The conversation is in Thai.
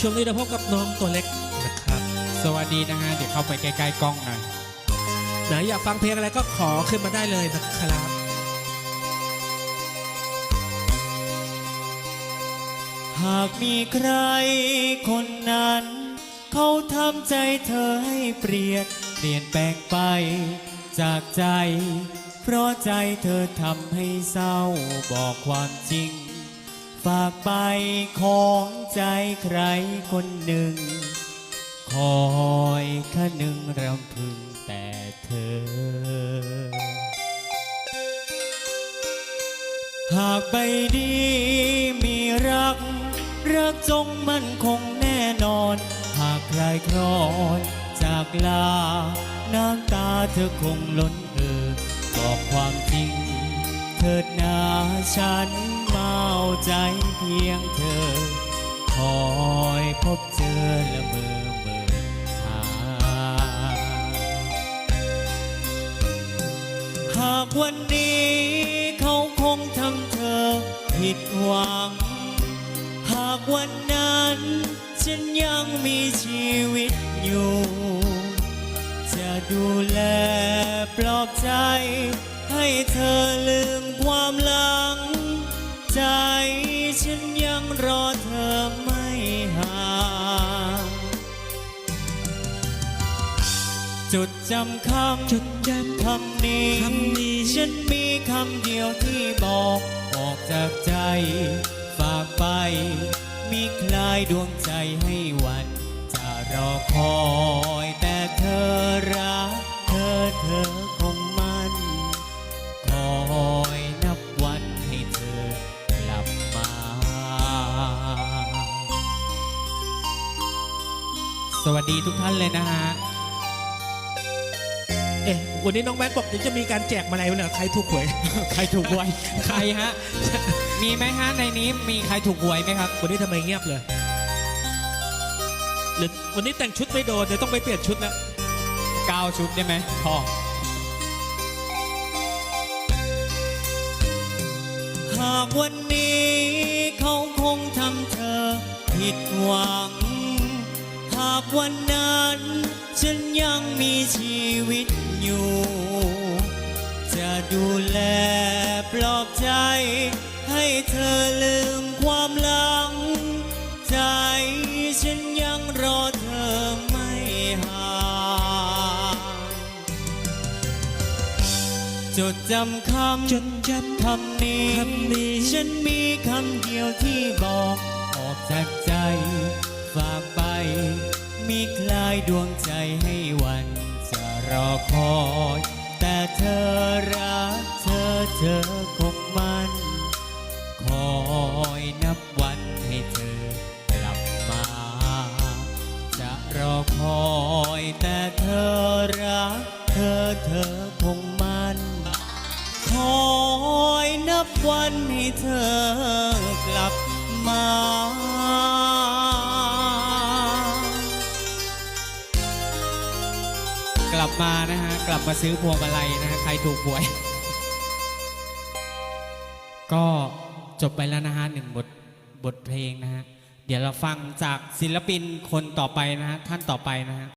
ช่วงนี้เราพบกับน้องตัวเล็กนะครับ สวัสดีนะฮะ เดี๋ยวเข้าไปใกล้ๆกล้องหน่อย ไหนอยากฟังเพลงอะไรก็ขอขึ้นมาได้เลยนะครับหากมีใครคนนั้น เขาทำใจเธอให้เปลี่ยนเปลี่ยนแปลงไป จากใจ เพราะใจเธอทำให้เศร้าบอกความจริง ฝากไปของใจใครคนหนึ่ง คอยคะนึงรำพึงแต่เธอ หากไปดีมีรัก รักจงมั่นคงแน่นอน หากใครครอนจากลา น้ำตาเธอคงล้นเอ่อบอกความจริง ถิดนาฉันเอาใจเพียงเธอ คอยพบเจอละเมอเมื่อหาหากวันนี้เขาคงทำเธอผิดหวัง หากวันนั้น ฉันยังมีชีวิตอยู่ จะดูแลปลอบใจให้เธอลืม จดจำคำจดจำคำนี้คำนี้ ฉันมีคำเดียวที่บอกออกจากใจ ฝากไป มีคลายดวงใจให้วัน จะรอคอยแต่เธอรัก เธอเธอคงมัน คอยนับวันให้เธอกลับมา สวัสดีทุกท่านเลยนะฮะ เอ๊ะวันนี้น้องแม็กบอกเดี๋ยวจะมีการแจกมาลัยวันเหรอใครถูกหวย ใครถูกหวย ใครฮะ มีไหมฮะในนี้มีใครถูกหวยไหมครับ วันนี้ทำไมเงียบเลยหรือวันนี้แต่งชุดไม่โดนเดี๋ยวต้องไปเปลี่ยนชุดแล้วเก้าชุดได้ไหมพอหากวันนี้เขาคงทำเธอผิดหวัง หากวันนั้นฉันยังมีชีวิต อยู่ จะดูแลปลอบใจ ให้เธอลืมความหลัง ใจฉันยังรอเธอไม่ห่างจดจำคำจดจำคำนี้คำนี้ ฉันมีคำเดียวที่บอกออกจากใจ ฝากไป มีคลายดวงใจให้วันจะ รอคอย แต่เธอรักเธอเธอคงมัน คอยนับวันให้เธอกลับมา จะรอคอยแต่เธอรักเธอเธอคงมัน คอยนับวันให้เธอกลับมา กลับมานะฮะ กลับมาซื้อพวงมาลัยนะฮะ ใครถูกหวย ก็จบไปแล้วนะฮะหนึ่งบทบทเพลงนะฮะ เดี๋ยวเราฟังจากศิลปินคนต่อไปนะฮะ ท่านต่อไปนะฮะ